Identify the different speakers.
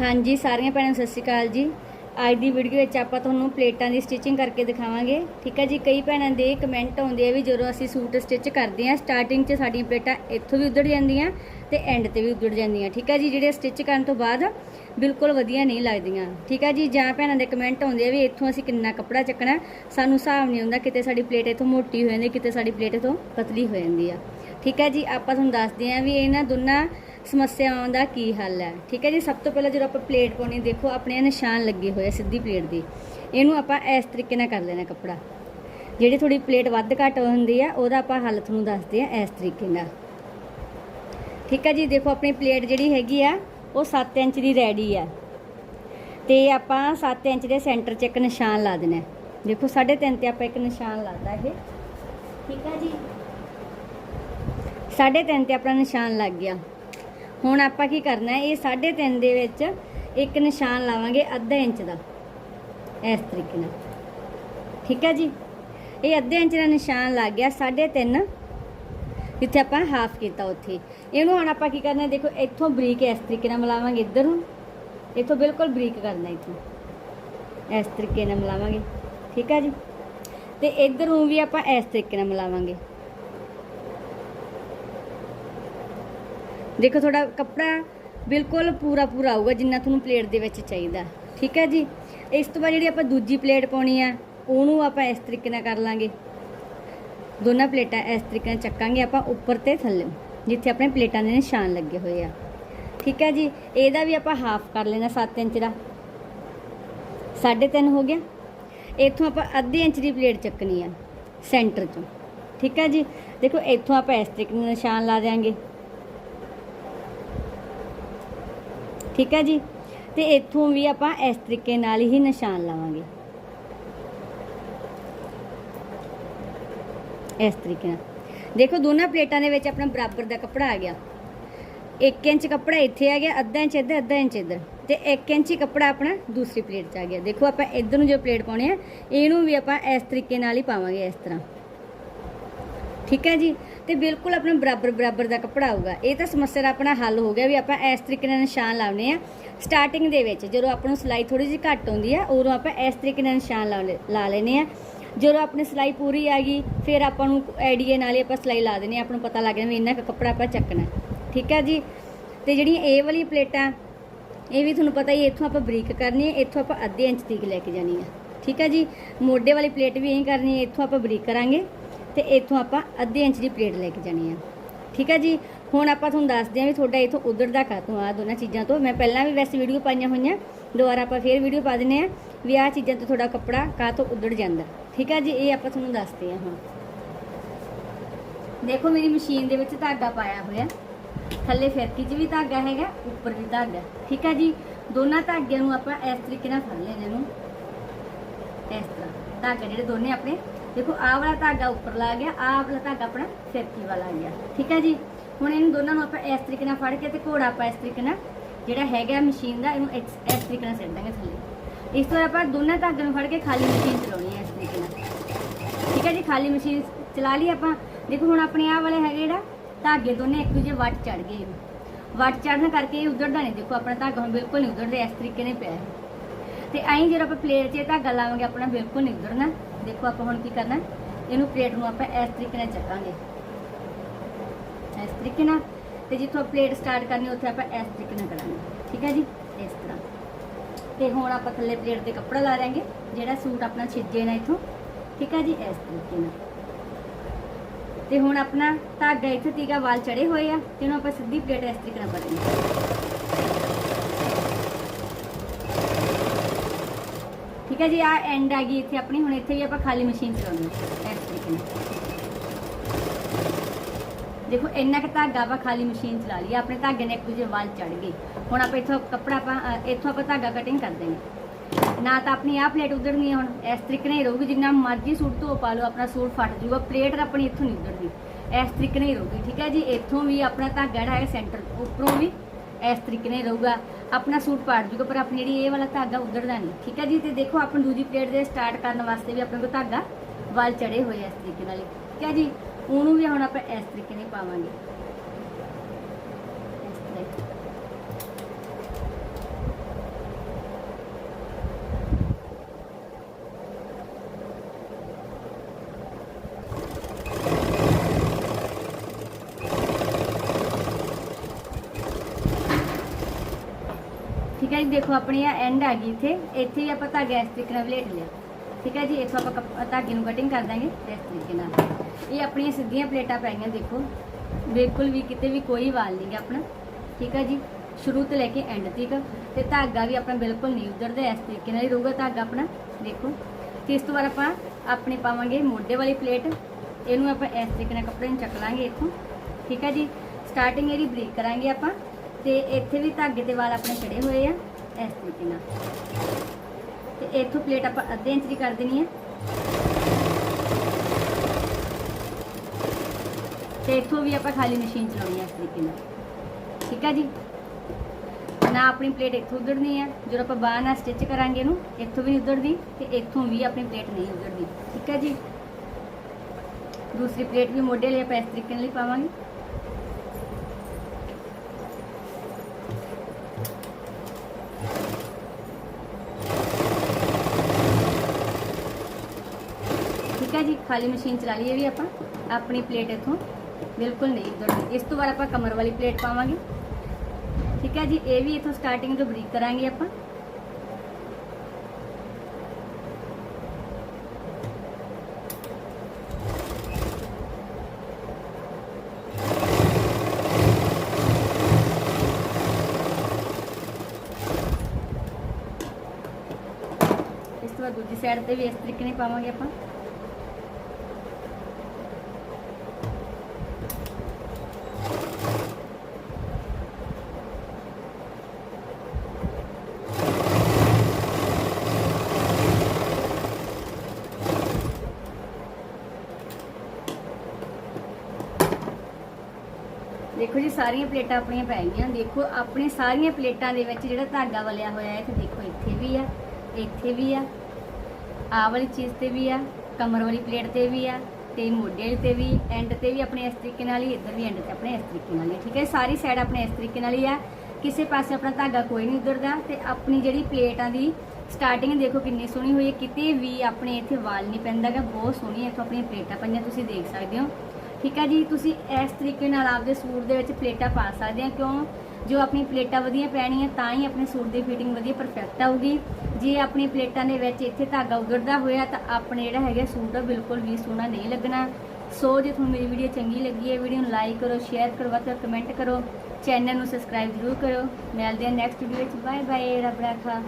Speaker 1: ਹਾਂਜੀ, ਸਾਰੀਆਂ ਭੈਣਾਂ ਨੂੰ ਸਤਿ ਸ਼੍ਰੀ ਅਕਾਲ ਜੀ। ਅੱਜ ਦੀ ਵੀਡੀਓ ਵਿੱਚ ਆਪਾਂ ਤੁਹਾਨੂੰ ਪਲੇਟਾਂ ਦੀ ਸਟਿਚਿੰਗ ਕਰਕੇ ਦਿਖਾਵਾਂਗੇ। ਠੀਕ ਹੈ ਜੀ, ਕਈ ਭੈਣਾਂ ਦੇ ਕਮੈਂਟ ਆਉਂਦੇ ਆ ਵੀ ਜਦੋਂ ਅਸੀਂ ਸੂਟ ਸਟਿਚ ਕਰਦੇ ਆ ਸਟਾਰਟਿੰਗ 'ਚ ਸਾਡੀਆਂ ਪਲੇਟਾਂ ਇੱਥੋਂ ਵੀ ਉੱਧੜ ਜਾਂਦੀਆਂ ਤੇ ਐਂਡ ਤੇ ਵੀ ਉੱਧੜ ਜਾਂਦੀਆਂ। ਠੀਕ ਹੈ ਜੀ, ਜਿਹੜੇ ਸਟਿਚ ਕਰਨ ਤੋਂ ਬਾਅਦ ਬਿਲਕੁਲ ਵਧੀਆ ਨਹੀਂ ਲੱਗਦੀਆਂ। ਠੀਕ ਹੈ ਜੀ, ਜਾਂ ਭੈਣਾਂ ਦੇ ਕਮੈਂਟ ਆਉਂਦੇ ਆ ਵੀ ਇੱਥੋਂ ਅਸੀਂ ਕਿੰਨਾ ਕੱਪੜਾ ਚੱਕਣਾ, ਸਾਨੂੰ ਹਿਸਾਬ ਨਹੀਂ ਹੁੰਦਾ, ਕਿਤੇ ਸਾਡੀ ਪਲੇਟ ਇੱਥੋਂ ਮੋਟੀ ਹੋ ਜਾਂਦੀ, ਕਿਤੇ ਸਾਡੀ ਪਲੇਟ ਇੱਥੋਂ ਪਤਲੀ ਹੋ ਜਾਂਦੀ ਆ। ਠੀਕ ਹੈ ਜੀ, ਆਪਾਂ ਤੁਹਾਨੂੰ ਦੱਸਦੇ ਹਾਂ ਵੀ ਇਹਨਾਂ ਦੋਨਾਂ ਸਮੱਸਿਆਵਾਂ ਦਾ ਕੀ ਹੱਲ ਹੈ? ਠੀਕ ਹੈ ਜੀ? ਸਭ ਤੋਂ ਪਹਿਲਾਂ ਜਦੋਂ ਆਪਾਂ ਪਲੇਟ ਪਾਉਣੀ ਦੇਖੋ ਆਪਣੇ ਨਿਸ਼ਾਨ ਲੱਗੇ ਹੋਏ ਆ ਸਿੱਧੀ ਪਲੇਟ ਦੀ। ਇਹਨੂੰ ਆਪਾਂ ਇਸ ਤਰੀਕੇ ਨਾਲ ਕਰ ਲੈਣਾ ਕੱਪੜਾ। ਜਿਹੜੀ ਥੋੜੀ ਪਲੇਟ ਵੱਧ ਘੱਟ ਹੁੰਦੀ ਆ, ਉਹਦਾ ਆਪਾਂ ਹੱਲ ਤੁਹਾਨੂੰ ਦੱਸਦੇ ਆ ਇਸ ਤਰੀਕੇ ਨਾਲ। ਠੀਕ ਹੈ ਜੀ? ਦੇਖੋ ਆਪਣੀ ਪਲੇਟ ਜਿਹੜੀ ਹੈਗੀ ਆ, ਉਹ 7 ਇੰਚ ਦੀ ਰੈਡੀ ਆ। ਤੇ ਆਪਾਂ 7 ਇੰਚ ਦੇ ਸੈਂਟਰ 'ਚ ਇੱਕ ਨਿਸ਼ਾਨ ਲਾ ਦੇਣਾ ਹੈ। ਦੇਖੋ 3.5 ਤੇ ਆਪਾਂ ਇੱਕ ਨਿਸ਼ਾਨ ਲਾਤਾ ਇਹ। ਠੀਕ ਹੈ ਜੀ? 3.5 ਤੇ ਆਪਣਾ ਨਿਸ਼ਾਨ ਲੱਗ ਗਿਆ। ਹੁਣ ਆਪਾਂ ਕੀ ਕਰਨਾ ਹੈ ਇਹ 3.5 ਦੇ ਵਿੱਚ ਇੱਕ ਨਿਸ਼ਾਨ ਲਾਵਾਂਗੇ ਅੱਧਾ ਇੰਚ ਦਾ, ਇਸ ਤਰੀਕੇ ਨਾਲ। ਠੀਕ ਹੈ ਜੀ? ਇਹ ਅੱਧੇ ਇੰਚ ਦਾ ਨਿਸ਼ਾਨ ਲੱਗ ਗਿਆ 3.5 ਜਿੱਥੇ ਆਪਾਂ ਹਾਫ ਕੀਤਾ ਉੱਥੇ। ਇਹਨੂੰ ਹੁਣ ਆਪਾਂ ਕੀ ਕਰਨਾ, ਦੇਖੋ ਇੱਥੋਂ ਬਰੀਕ ਇਸ ਤਰੀਕੇ ਨਾਲ ਮਿਲਾਵਾਂਗੇ ਇੱਧਰ ਨੂੰ। ਇੱਥੋਂ ਬਿਲਕੁਲ ਬਰੀਕ ਕਰਨਾ ਇੱਥੋਂ। ਇਸ ਤਰੀਕੇ ਨਾਲ ਮਿਲਾਵਾਂਗੇ। ਠੀਕ ਹੈ ਜੀ? ਤੇ ਇੱਧਰ ਨੂੰ ਵੀ ਆਪਾਂ ਇਸ ਤਰੀਕੇ ਨਾਲ ਮਿਲਾਵਾਂਗੇ। ਦੇਖੋ ਤੁਹਾਡਾ ਕੱਪੜਾ ਬਿਲਕੁਲ ਪੂਰਾ ਪੂਰਾ ਆਊਗਾ ਜਿੰਨਾ ਤੁਹਾਨੂੰ ਪਲੇਟ ਦੇ ਵਿੱਚ ਚਾਹੀਦਾ। ਠੀਕ ਹੈ ਜੀ? ਇਸ ਤੋਂ ਬਾਅਦ ਜਿਹੜੀ ਆਪਾਂ ਦੂਜੀ ਪਲੇਟ ਪਾਉਣੀ ਆ, ਉਹਨੂੰ ਆਪਾਂ ਇਸ ਤਰੀਕੇ ਨਾਲ ਕਰ ਲਾਂਗੇ। ਦੋਨਾਂ ਪਲੇਟਾਂ ਇਸ ਤਰੀਕੇ ਨਾਲ ਚੱਕਾਂਗੇ ਆਪਾਂ ਉੱਪਰ ਤੇ ਥੱਲੇ, ਜਿੱਥੇ ਆਪਣੇ ਪਲੇਟਾਂ ਦੇ ਨਿਸ਼ਾਨ ਲੱਗੇ ਹੋਏ ਆ। ਠੀਕ ਹੈ ਜੀ? ਇਹਦਾ ਵੀ ਆਪਾਂ ਹਾਫ ਕਰ ਲੈਣਾ 7 ਇੰਚ ਦਾ। 3.5 ਹੋ ਗਿਆ। ਇੱਥੋਂ ਆਪਾਂ ਅੱਧੇ ਇੰਚ ਦੀ ਪਲੇਟ ਚੱਕਣੀ ਆ, ਸੈਂਟਰ ਚੋਂ। ਠੀਕ ਹੈ ਜੀ? ਦੇਖੋ, ਇੱਥੋਂ ਆਪਾਂ ਇਸ ਤਰੀਕੇ ਨਾਲ ਨਿਸ਼ਾਨ ਲਾ ਦਿਆਂਗੇ। ਠੀਕ ਹੈ ਜੀ? ਤੇ ਇੱਥੋਂ ਵੀ ਆਪਾਂ ਇਸ ਤਰੀਕੇ ਨਾਲ ਹੀ ਨਿਸ਼ਾਨ ਲਾਵਾਂਗੇ। ਇਸ ਤਰੀਕੇ ਨਾਲ। ਦੇਖੋ, ਦੋਨਾਂ ਪਲੇਟਾਂ ਦੇ ਵਿੱਚ ਆਪਣਾ ਬਰਾਬਰ ਦਾ ਕੱਪੜਾ ਆ ਗਿਆ। 1 ਇੰਚ ਕੱਪੜਾ ਇੱਥੇ ਆ ਗਿਆ, ਅੱਧਾ ਇੰਚ ਇੱਧਰ, ਅੱਧਾ ਇੰਚ ਇੱਧਰ। ਤੇ 1 ਇੰਚ ਹੀ ਕੱਪੜਾ ਆਪਣਾ ਦੂਸਰੀ ਪਲੇਟ 'ਚ ਆ ਗਿਆ। ਦੇਖੋ, ਆਪਾਂ ਇੱਧਰ ਨੂੰ ਜੋ ਪਲੇਟ ਪਾਉਣੀ ਆ, ਇਹਨੂੰ ਵੀ ਆਪਾਂ ਇਸ ਤਰੀਕੇ ਨਾਲ ਹੀ ਪਾਵਾਂਗੇ ਇਸ ਤਰ੍ਹਾਂ। ਠੀਕ ਹੈ ਜੀ? ਤੇ ਬਿਲਕੁਲ ਆਪਣਾ ਬਰਾਬਰ ਬਰਾਬਰ ਦਾ ਕੱਪੜਾ ਆਊਗਾ। ਇਹ ਤਾਂ ਸਮੱਸਿਆ ਦਾ ਆਪਣਾ ਹੱਲ ਹੋ ਗਿਆ ਵੀ ਆਪਾਂ ਇਸ ਤਰੀਕੇ ਨਾਲ ਨਿਸ਼ਾਨ ਲਾਉਣੇ ਆ ਸਟਾਰਟਿੰਗ ਦੇ ਵਿੱਚ ਜਦੋਂ ਆਪਾਂ ਨੂੰ ਸਿਲਾਈ ਥੋੜੀ ਜਿਹੀ ਘੱਟ ਆਉਂਦੀ ਆ ਉਦੋਂ ਆਪਾਂ ਇਸ ਤਰੀਕੇ ਨਾਲ ਨਿਸ਼ਾਨ ਲਾਉਣੇ ਲਾ ਲੈਨੇ ਆ ਜਦੋਂ ਆਪਣੀ ਸਿਲਾਈ ਪੂਰੀ ਆ ਗਈ, ਫਿਰ ਆਪਾਂ ਨੂੰ ਆਈਡੀਆ ਨਾਲ ਹੀ ਆਪਾਂ ਸਿਲਾਈ ਲਾ ਦੇਣੀ ਆ ਆਪਾਂ ਨੂੰ ਪਤਾ ਲੱਗ ਜਾਂਦਾ ਵੀ ਇੰਨਾ ਕੁ ਕੱਪੜਾ ਆਪਾਂ ਚੱਕਣਾ ਠੀਕ ਹੈ ਜੀ? ਤੇ ਜਿਹੜੀਆਂ ਇਹ ਵਾਲੀ ਪਲੇਟਾਂ, ਇਹ ਵੀ ਤੁਹਾਨੂੰ ਪਤਾ ਹੀ, ਇੱਥੋਂ ਆਪਾਂ ਬਰੀਕ ਕਰਨੀ ਹੈ, ਇੱਥੋਂ ਆਪਾਂ ਅੱਧੇ ਇੰਚ ਤੀਕ ਲੈ ਕੇ ਜਾਣੀ ਹੈ। ਠੀਕ ਹੈ ਜੀ? ਮੋਢੇ ਵਾਲੀ ਪਲੇਟ ਵੀ ਇਹੀ ਕਰਨੀ ਹੈ, ਇੱਥੋਂ ਆਪਾਂ ਬਰੀਕ ਕਰਾਂਗੇ। ਤੇ ਇੱਥੋਂ ਆਪਾਂ ਅੱਧੇ ਇੰਚ ਦੀ ਪਲੇਟ ਲੈ ਕੇ ਜਾਣੀ ਹੈ ਠੀਕ ਹੈ ਜੀ? ਹੁਣ ਆਪਾਂ ਤੁਹਾਨੂੰ ਦੱਸਦੇ ਹਾਂ ਵੀ ਤੁਹਾਡਾ ਇੱਥੋਂ ਉਧੜਦਾ ਕਾਤੋਂ ਆ ਦੋਨਾਂ ਚੀਜ਼ਾਂ ਤੋਂ। ਮੈਂ ਪਹਿਲਾਂ ਵੀ ਵੈਸੇ ਵੀਡੀਓ ਪਾਈਆਂ ਹੋਈਆਂ, ਦੁਬਾਰਾ ਆਪਾਂ ਫੇਰ ਵੀਡੀਓ ਪਾ ਦਿੰਨੇ ਆ ਵੀ ਆਹ ਚੀਜ਼ਾਂ ਤੋਂ ਤੁਹਾਡਾ ਕੱਪੜਾ ਕਾਤੋਂ ਉਧੜ ਜਾਂਦਾ। ਠੀਕ ਆ ਜੀ? ਇਹ ਆਪਾਂ ਤੁਹਾਨੂੰ ਦੱਸਦੇ ਹਾਂ ਹੁਣ। ਦੇਖੋ ਮੇਰੀ ਮਸ਼ੀਨ ਦੇ ਵਿੱਚ ਧਾਗਾ ਪਾਇਆ ਹੋਇਆ। ਥੱਲੇ ਫਿਰਕੀ 'ਚ ਵੀ ਧਾਗਾ ਹੈਗਾ, ਉੱਪਰ ਵੀ ਧਾਗਾ। ਠੀਕ ਹੈ ਜੀ? ਦੋਨਾਂ ਧਾਗਿਆਂ ਨੂੰ ਆਪਾਂ ਇਸ ਤਰੀਕੇ ਨਾਲ ਫੜ ਲੈਣਾ ਇਹਨੂੰ। ਇਸ ਤਰ੍ਹਾਂ। ਧਾਗੇ ਜਿਹੜੇ ਦੋਨੇ ਆਪਣੇ ਦੇਖੋ, ਆਹ ਵਾਲਾ ਧਾਗਾ ਉੱਪਰ ਲਾ ਗਿਆ, ਆਹ ਵਾਲਾ ਧਾਗਾ ਆਪਣਾ ਫਿਰਕੀ ਵਾਲਾ ਆ ਗਿਆ। ਠੀਕ ਹੈ ਜੀ? ਹੁਣ ਇਹਨੂੰ ਦੋਨਾਂ ਨੂੰ ਆਪਾਂ ਇਸ ਤਰੀਕੇ ਨਾਲ ਫੜ ਕੇ ਤੇ ਘੋੜਾ ਆਪਾਂ ਇਸ ਤਰੀਕੇ ਨਾਲ, ਜਿਹੜਾ ਹੈਗਾ ਮਸ਼ੀਨ ਦਾ, ਇਹਨੂੰ ਇਸ ਇਸ ਤਰੀਕੇ ਨਾਲ ਸਿੱਟ ਦਾਂਗੇ ਥੱਲੇ। ਇਸ ਤੋਂ ਬਾਅਦ ਆਪਾਂ ਦੋਨਾਂ ਧਾਗਿਆਂ ਨੂੰ ਫੜ ਕੇ ਖਾਲੀ ਮਸ਼ੀਨ ਚਲਾਉਣੀ ਹੈ ਇਸ ਤਰੀਕੇ ਨਾਲ। ਠੀਕ ਹੈ ਜੀ? ਖਾਲੀ ਮਸ਼ੀਨ ਚਲਾ ਲਈ ਆਪਾਂ। ਦੇਖੋ, ਹੁਣ ਆਪਣੇ ਆਹ ਵਾਲੇ ਹੈਗੇ ਜਿਹੜਾ, ਧਾਗੇ ਦੋਨੇ ਇੱਕ ਦੂਜੇ ਵੱਟ ਚੜ ਗਏ। ਵੱਟ ਚੜਨ ਕਰਕੇ ਇਹ ਉਧੜਦਾ ਨਹੀਂ। ਦੇਖੋ, ਆਪਣਾ ਧਾਗਾ ਹੁਣ ਬਿਲਕੁਲ ਨਹੀਂ ਉਧੜਦਾ, ਇਸ ਤਰੀਕੇ ਨਾਲ ਪਿਆ ਹੈ। ਤੇ ਐਂ ਜਦੋਂ ਆਪਾਂ ਪਲੇਟ 'ਚ ਧਾਗਾ ਲਾਵਾਂਗੇ, ਆਪਣਾ ਬਿਲਕੁਲ ਨਹੀਂ ਉਧੜਨਾ। ਦੇਖੋ ਆਪਾਂ ਹੁਣ ਕੀ ਕਰਨਾ। ਇਹਨੂੰ ਪਲੇਟ ਨੂੰ ਆਪਾਂ ਇਸ ਤਰੀਕੇ ਨਾਲ ਚੱਕਾਂਗੇ। ਇਸ ਤਰੀਕੇ ਨਾਲ। ਤੇ ਜਿੱਥੋਂ ਪਲੇਟ ਸਟਾਰਟ ਕਰਨੀ, ਉੱਥੇ ਆਪਾਂ ਇਸ ਤਰੀਕੇ ਨਾਲ ਕਰਾਂਗੇ। ਠੀਕ ਹੈ ਜੀ? ਇਸ ਤਰ੍ਹਾਂ। ਤੇ ਹੁਣ ਆਪਾਂ ਥੱਲੇ ਪਲੇਟ ਤੇ ਕੱਪੜਾ ਲਾ ਲਾਂਗੇ, ਜਿਹੜਾ ਸੂਟ ਆਪਣਾ ਛਿੱਜੇ ਨਾ ਇਥੋਂ। ਠੀਕ ਹੈ ਜੀ? ਇਸ ਤਰੀਕੇ ਨਾਲ। ਤੇ ਹੁਣ ਆਪਣਾ ਧਾਗਾ ਇੱਥੇ ਤੀਗਾ ਵਾਲ ਚੜੇ ਹੋਏ ਆ, ਤੇ ਇਹਨੂੰ ਆਪਾਂ ਸਿੱਧੀ ਪਲੇਟ ਇਸ ਤਰੀਕੇ ਨਾਲ ਪਾਵਾਂਗੇ ਠੀਕ ਹੈ ਜੀ ਆ ਐਂਡ ਆ ਗਈ ਇੱਥੇ ਆਪਣੀ, ਹੁਣ ਇੱਥੇ ਵੀ ਆਪਾਂ ਖਾਲੀ ਮਸ਼ੀਨ ਚਲਾਉਂਦੇ ਹਾਂ। ਇਸ ਤਰੀਕੇ ਨਾਲ। ਦੇਖੋ, ਇੰਨਾ ਕੁ ਧਾਗਾ ਆਪਾਂ ਖਾਲੀ ਮਸ਼ੀਨ ਚਲਾ ਲਈ ਆਪਣੇ ਧਾਗੇ ਨੇ ਇੱਕ ਦੂਜੇ ਵੱਲ ਚੜ ਗਏ। ਹੁਣ ਆਪਾਂ ਇੱਥੋਂ ਕੱਪੜਾ ਆਪਾਂ ਇੱਥੋਂ ਆਪਾਂ ਧਾਗਾ ਕਟਿੰਗ ਕਰ ਦੇਣੀ। ਨਾ ਤਾਂ ਆਪਣੀ ਆਹ ਪਲੇਟ ਉਧੜਨੀ ਹੈ ਹੁਣ, ਇਸ ਤਰੀਕੇ ਨਾਲ ਹੀ ਰਹੂਗੀ, ਜਿੰਨਾ ਮਰਜ਼ੀ ਸੂਟ ਧੋ ਪਾ ਲਓ, ਆਪਣਾ ਸੂਟ ਫਟ ਜਾਊਗਾ ਪਲੇਟ ਆਪਣੀ ਇੱਥੋਂ ਨਹੀਂ ਉਧੜਦੀ ਇਸ ਤਰੀਕੇ ਨਾਲ ਹੀ ਰਹੂਗੀ, ਠੀਕ ਹੈ ਜੀ? ਇੱਥੋਂ ਵੀ ਆਪਣਾ ਧਾਗਾ ਜਿਹੜਾ ਹੈ ਸੈਂਟਰ ਉੱਪਰੋਂ ਵੀ ਇਸ ਤਰੀਕੇ ਨਾਲ ਹੀ ਰਹੂਗਾ। ਆਪਣਾ ਸੂਟ ਪਾੜ ਜੂਗਾ, ਪਰ ਆਪਣੀ ਜਿਹੜੀ ਇਹ ਵਾਲਾ ਧਾਗਾ ਉਧੜਦਾ ਨਹੀਂ। ਠੀਕ ਹੈ ਜੀ? ਤੇ ਦੇਖੋ, ਆਪਾਂ ਦੂਜੀ ਪਲੇਟ ਦੇ ਸਟਾਰਟ ਕਰਨ ਵਾਸਤੇ ਵੀ ਆਪਣੇ ਕੋਲ ਧਾਗਾ ਵੱਲ ਚੜੇ ਹੋਏ ਇਸ ਤਰੀਕੇ ਨਾਲ। ਠੀਕ ਹੈ ਜੀ? ਉਹਨੂੰ ਵੀ ਹੁਣ ਆਪਾਂ ਇਸ ਤਰੀਕੇ ਨਾਲ ਪਾਵਾਂਗੇ ਇਸ ਤਰ੍ਹਾਂ ਹੀ। ਠੀਕ ਹੈ ਜੀ ਦੇਖੋ, ਆਪਣੀ ਆ ਐਂਡ ਆ ਗਈ ਇੱਥੇ। ਇੱਥੇ ਵੀ ਆਪਾਂ ਧਾਗਾ ਇਸ ਤਰੀਕੇ ਨਾਲ ਪਲੇਟ ਲਿਆ। ਠੀਕ ਹੈ ਜੀ? ਇੱਥੋਂ ਆਪਾਂ ਕੱਪ- ਧਾਗੇ ਨੂੰ ਕਟਿੰਗ ਕਰ ਦਾਂਗੇ ਇਸ ਤਰੀਕੇ ਨਾਲ। ਇਹ ਆਪਣੀਆਂ ਸਿੱਧੀਆਂ ਪਲੇਟਾਂ ਪੈ ਗਈਆਂ, ਦੇਖੋ। ਬਿਲਕੁਲ ਵੀ ਕਿਤੇ ਵੀ ਕੋਈ ਵਾਲ ਨਹੀਂ ਗਾ ਆਪਣਾ। ਠੀਕ ਹੈ ਜੀ? ਸ਼ੁਰੂ ਤੋਂ ਲੈ ਕੇ ਐਂਡ ਤੱਕ। ਤੇ ਧਾਗਾ ਵੀ ਆਪਣਾ ਬਿਲਕੁਲ ਨਹੀਂ ਉਧੜਦਾ, ਇਸ ਤਰੀਕੇ ਨਾਲ ਹੀ ਰਹੂਗਾ ਧਾਗਾ ਆਪਣਾ। ਦੇਖੋ। ਤੇ ਇਸ ਤੋਂ ਬਾਅਦ ਆਪਾਂ ਆਪਣੇ ਪਾਵਾਂਗੇ ਮੋਢੇ ਵਾਲੀ ਪਲੇਟ। ਇਹਨੂੰ ਆਪਾਂ ਇਸ ਤਰੀਕੇ ਨਾਲ ਕੱਪੜੇ ਨੂੰ ਚੱਕ ਲਾਂਗੇ ਇੱਥੋਂ। ਠੀਕ ਹੈ ਜੀ? ਸਟਾਰਟਿੰਗ ਇਹਦੀ ਬਰੀਕ ਕਰਾਂਗੇ ਆਪਾਂ। ਤੇ ਇੱਥੇ ਵੀ ਧਾਗੇ ਤੇ ਵਾਲ ਆਪਣੇ ਚੜੇ ਹੋਏ ਆ। ਇਸ ਤਰੀਕੇ ਨਾਲ। ਤੇ ਇੱਥੋਂ ਪਲੇਟ ਆਪਾਂ ਅੱਧੇ ਇੰਚ ਦੀ ਕਰ ਦੇਣੀ ਹੈ। ਤੇ ਇੱਥੋਂ ਵੀ ਆਪਾਂ ਖਾਲੀ ਮਸ਼ੀਨ ਚਲਾਉਣੀ ਹੈ ਇਸ ਤਰੀਕੇ ਨਾਲ। ਠੀਕ ਹੈ ਜੀ? ਨਾ ਆਪਣੀ ਪਲੇਟ ਇੱਥੋਂ ਉਧੜਨੀ ਹੈ। ਜਦੋਂ ਆਪਾਂ ਬਾਹਰ ਨਾਲ ਸਟਿਚ ਕਰਾਂਗੇ ਇਹਨੂੰ, ਇੱਥੋਂ ਵੀ ਨਹੀਂ ਉਧੜਦੀ ਤੇ ਇੱਥੋਂ ਵੀ ਆਪਣੀ ਪਲੇਟ ਨਹੀਂ ਉਧੜਦੀ। ਠੀਕ ਹੈ ਜੀ? ਦੂਸਰੀ ਪਲੇਟ ਵੀ ਮੋਢੇ ਲਈ ਆਪਾਂ ਇਸ ਤਰੀਕੇ ਨਾਲ ਹੀ ਪਾਵਾਂਗੇ। ਹੈ ਜੀ, ਖਾਲੀ ਮਸ਼ੀਨ ਚਲਾ ਲਈਏ ਵੀ ਆਪਾਂ, ਆਪਣੀ ਪਲੇਟ ਇੱਥੋਂ। ਬਿਲਕੁਲ ਨਹੀਂ ਉਧੜਦੀ ਇਸ ਤੋਂ ਬਾਅਦ ਆਪਾਂ ਕਮਰ ਵਾਲੀ ਪਲੇਟ ਪਾਵਾਂਗੇ। ਠੀਕ ਹੈ ਜੀ, ਇਹ ਵੀ ਇਥੋਂ ਸਟਾਰਟਿੰਗ ਤੋਂ ਬਰੀਕ ਕਰਾਂਗੇ ਆਪਾਂ। ਇਸ ਤੋਂ ਬਾਅਦ ਦੂਜੀ ਸਾਈਡ ਤੇ ਵੀ ਇਸ ਤਰੀਕੇ ਨਾਲ ਪਾਵਾਂਗੇ ਆਪਾਂ। ਦੇਖੋ ਜੀ, ਸਾਰੀਆਂ ਪਲੇਟਾਂ ਆਪਣੀਆਂ ਪੈ ਗਈਆਂ। ਦੇਖੋ, ਆਪਣੀ ਸਾਰੀਆਂ ਪਲੇਟਾਂ ਦੇ ਵਿੱਚ ਜਿਹੜਾ ਧਾਗਾ ਵਲਿਆ ਹੋਇਆ ਹੈ ਤੇ ਦੇਖੋ, ਇੱਥੇ ਵੀ ਆ, ਇੱਥੇ ਵੀ ਆ। ਆਹ ਵਾਲੀ ਚੀਜ਼ ਤੇ ਵੀ ਆ, ਕਮਰ ਵਾਲੀ ਪਲੇਟ ਤੇ ਵੀ ਆ, ਤੇ ਮੋਢੇ ਤੇ ਵੀ ਐਂਡ ਤੇ ਵੀ ਆਪਣੇ ਇਸ ਤਰੀਕੇ ਨਾਲ ਹੀ, ਇੱਧਰ ਵੀ ਐਂਡ ਤੇ ਆਪਣੇ ਇਸ ਤਰੀਕੇ ਨਾਲ ਹੀ ਠੀਕ ਹੈ ਸਾਰੀ ਸਾਈਡ ਆਪਣੇ ਇਸ ਤਰੀਕੇ ਨਾਲ ਹੀ ਆ। ਕਿਸੇ ਪਾਸੇ ਆਪਣਾ ਧਾਗਾ ਕੋਈ ਨਹੀਂ ਉਧਰਦਾ ਤੇ ਆਪਣੀ ਜਿਹੜੀ ਪਲੇਟਾਂ ਦੀ ਸਟਾਰਟਿੰਗ ਦੇਖੋ ਕਿੰਨੀ ਸੋਹਣੀ ਹੋਈ ਹੈ। ਕਿਤੇ ਵੀ ਆਪਣੇ ਇੱਥੇ ਵਾਲ ਨਹੀਂ ਪੈਂਦਾਗਾ, ਬਹੁਤ ਸੋਹਣੀ ਇੱਥੋਂ ਆਪਣੀਆਂ ਪਲੇਟਾਂ ਪਈਆਂ, ਤੁਸੀਂ ਦੇਖ ਸਕਦੇ ਹੋ। ਠੀਕ ਹੈ ਜੀ, ਤੁਸੀਂ ਇਸ ਤਰੀਕੇ ਨਾਲ ਆਪਦੇ ਸੂਟ ਦੇ ਵਿੱਚ ਪਲੇਟਾਂ ਪਾ ਸਕਦੇ ਆ, ਕਿਉਂ? ਜੋ ਆਪਣੀ ਪਲੇਟਾਂ ਵਧੀਆ ਪੈਣੀਆਂ, ਤਾਂ ਹੀ ਆਪਣੇ ਸੂਟ ਦੀ ਫਿਟਿੰਗ ਵਧੀਆ ਪਰਫੈਕਟ ਆਊਗੀ। ਜੇ ਆਪਣੀ ਪਲੇਟਾਂ ਦੇ ਵਿੱਚ ਇੱਥੇ ਧਾਗਾ ਉਗੜਦਾ ਹੋਇਆ, ਤਾਂ ਆਪਣੇ ਜਿਹੜਾ ਹੈਗਾ ਸੂਟ ਉਹ ਬਿਲਕੁਲ ਵੀ ਸੋਹਣਾ ਨਹੀਂ ਲੱਗਣਾ। ਸੋ, ਜੇ ਤੁਹਾਨੂੰ ਮੇਰੀ ਵੀਡੀਓ ਚੰਗੀ ਲੱਗੀ ਹੈ ਵੀਡੀਓ ਨੂੰ ਲਾਈਕ ਕਰੋ ਸ਼ੇਅਰ ਕਰੋ, ਵੱਧ ਤੋਂ ਕਮੈਂਟ ਕਰੋ ਚੈਨਲ ਨੂੰ ਸਬਸਕ੍ਰਾਈਬ ਜ਼ਰੂਰ ਕਰੋ। ਮਿਲਦੇ ਹਾਂ ਨੈਕਸਟ ਵੀਡੀਓ ਵਿੱਚ। ਬਾਏ ਬਾਏ ਰੱਬ ਰਾਖਾ